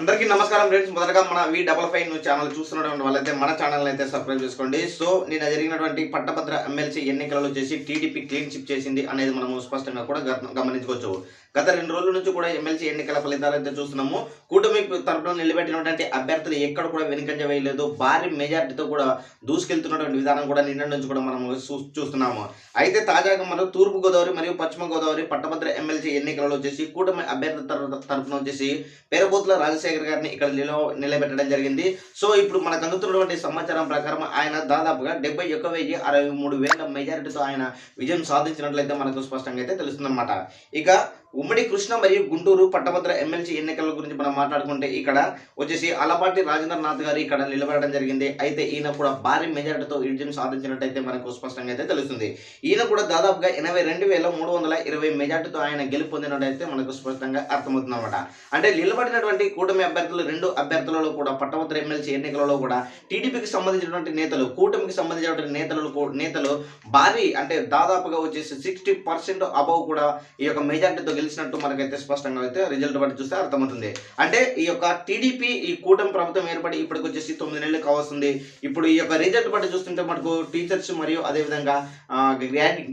అందరికీ నమస్కారం ఫ్రెండ్స్. మొదటగా మన V double five news channel చూస్తున్నటువంటి వాళ్ళైతే మన ఛానల్ అయితే సబ్స్క్రైబ్ చేసుకోండి. సో నిన్న జరిగినటువంటి పట్టభద్ర ఎమ్మెల్సీ ఎన్నికలలో చేసి టీడీపీ క్లీన్ చిప్ చేసింది అనేది మనము స్పష్టంగా కూడా గమనించుకోవచ్చు. గత రెండు రోజుల నుంచి కూడా ఎమ్మెల్సీ ఎన్నికల ఫలితాలైతే చూస్తున్నాము. కూటమి తరపున నిలబెట్టినటువంటి అభ్యర్థులు ఎక్కడ కూడా వెనుకంజ వేయలేదు. భారీ మెజార్టీతో కూడా దూసుకెళ్తున్నటువంటి విధానం కూడా నిన్న నుంచి కూడా మనం చూ- చూస్తున్నాము. అయితే తాజాగా మనం తూర్పు గోదావరి మరియు పశ్చిమ గోదావరి పట్టభద్ర ఎమ్మెల్సీ ఎన్నికలలో వచ్చేసి కూటమి అభ్యర్థి తరఫున వచ్చేసి పేరబోతుల రాజశేఖర్ గారిని ఇక్కడ నిలవ నిలబెట్టడం జరిగింది. సో ఇప్పుడు మనకు అందుతున్నటువంటి సమాచారం ప్రకారం ఆయన దాదాపుగా డెబ్బై ఒక్క వెయ్యి అరవై మూడు వేల మెజారిటీతో ఆయన విజయం సాధించినట్లయితే మనకు స్పష్టంగా అయితే తెలుస్తుందన్నమాట. ఇక ఉమ్మడి కృష్ణ మరియు గుంటూరు పట్టభద్ర ఎమ్మెల్సీ ఎన్నికల గురించి మనం మాట్లాడుకుంటే ఇక్కడ వచ్చేసి అలపాటి రాజేంద్ర నాథ్ గారు ఇక్కడ నిలబడడం జరిగింది. అయితే ఈయన కూడా భారీ మెజార్టీతో విజయం సాధించినట్టయితే మనకు స్పష్టంగా అయితే తెలుస్తుంది. ఈయన కూడా దాదాపుగా ఎనభై రెండు వేల మూడు వందల ఇరవై మెజార్టీతో ఆయన గెలుపు పొందినట్టయితే మనకు స్పష్టంగా అర్థమవుతుంది అనమాట అంటే నిలబడినటువంటి కూటమి అభ్యర్థులు రెండు అభ్యర్థులలో కూడా పట్టభద్ర ఎమ్మెల్సీ ఎన్నికలలో కూడా టీడీపీకి సంబంధించినటువంటి నేతలు కూటమికి సంబంధించినటువంటి నేతలు నేతలు భారీ అంటే దాదాపుగా వచ్చేసి సిక్స్టీ పర్సెంట్ అబౌవ్ కూడా ఈ యొక్క మెజార్టీతో గెలిచినట్టు మనకైతే స్పష్టంగా అయితే రిజల్ట్ బట్టి చూస్తే అర్థమవుతుంది. అంటే ఈ యొక్క టీడీపీ ఈ కూటమి ప్రభుత్వం ఏర్పడి ఇప్పటికి వచ్చేసి తొమ్మిది నెలలు కావస్తుంది. ఇప్పుడు ఈ యొక్క రిజల్ట్ బట్టి చూస్తుంటే మనకు టీచర్స్ మరియు అదేవిధంగా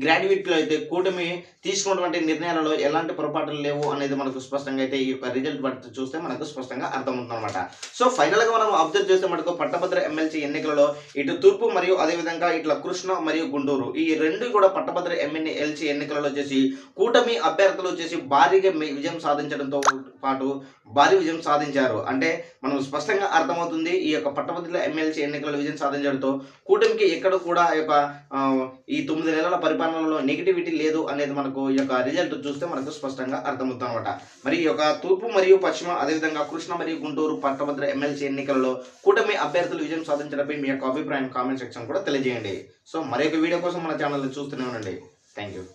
గ్రాడ్యు అయితే కూటమి తీసుకున్నటువంటి నిర్ణయాలలో ఎలాంటి పొరపాట్లు లేవు అనేది మనకు స్పష్టంగా అయితే ఈ యొక్క రిజల్ట్ బట్టి చూస్తే మనకు స్పష్టంగా అర్థమవుతుంది అనమాట సో ఫైనల్గా మనం అబ్జర్వ్ చేస్తే మనకు పట్టభద్ర ఎమ్మెల్సీ ఎన్నికలలో ఇటు తూర్పు మరియు అదేవిధంగా ఇట్లా కృష్ణ మరియు గుంటూరు ఈ రెండు కూడా పట్టభద్ర ఎమ్మెల్యే ఎల్సీ ఎన్నికలలో వచ్చేసి కూటమి అభ్యర్థులు వచ్చేసి భారీగా విజయం సాధించడంతో పాటు భారీ విజయం సాధించారు. అంటే మనం స్పష్టంగా అర్థమవుతుంది ఈ యొక్క పట్టభద్రుల ఎమ్మెల్సీ ఎన్నికల విజయం సాధించడంతో కూటమికి ఎక్కడ కూడా యొక్క ఈ తొమ్మిది నెలల పరిపాలనలో నెగిటివిటీ లేదు అనేది మనకు ఈ యొక్క రిజల్ట్ చూస్తే మనకు స్పష్టంగా అర్థమవుతుంది అనమాట మరి ఈ యొక్క తూర్పు మరియు పశ్చిమ అదేవిధంగా కృష్ణ మరియు గుంటూరు పట్టభద్ర ఎమ్మెల్సీ ఎన్నికలలో కూటమి అభ్యర్థులు విజయం సాధించడంపై మీ యొక్క అభిప్రాయం కామెంట్ సెక్షన్ కూడా తెలియజేయండి. సో మరొక వీడియో కోసం మన ఛానల్ చూస్తూనే ఉండండి. Thank you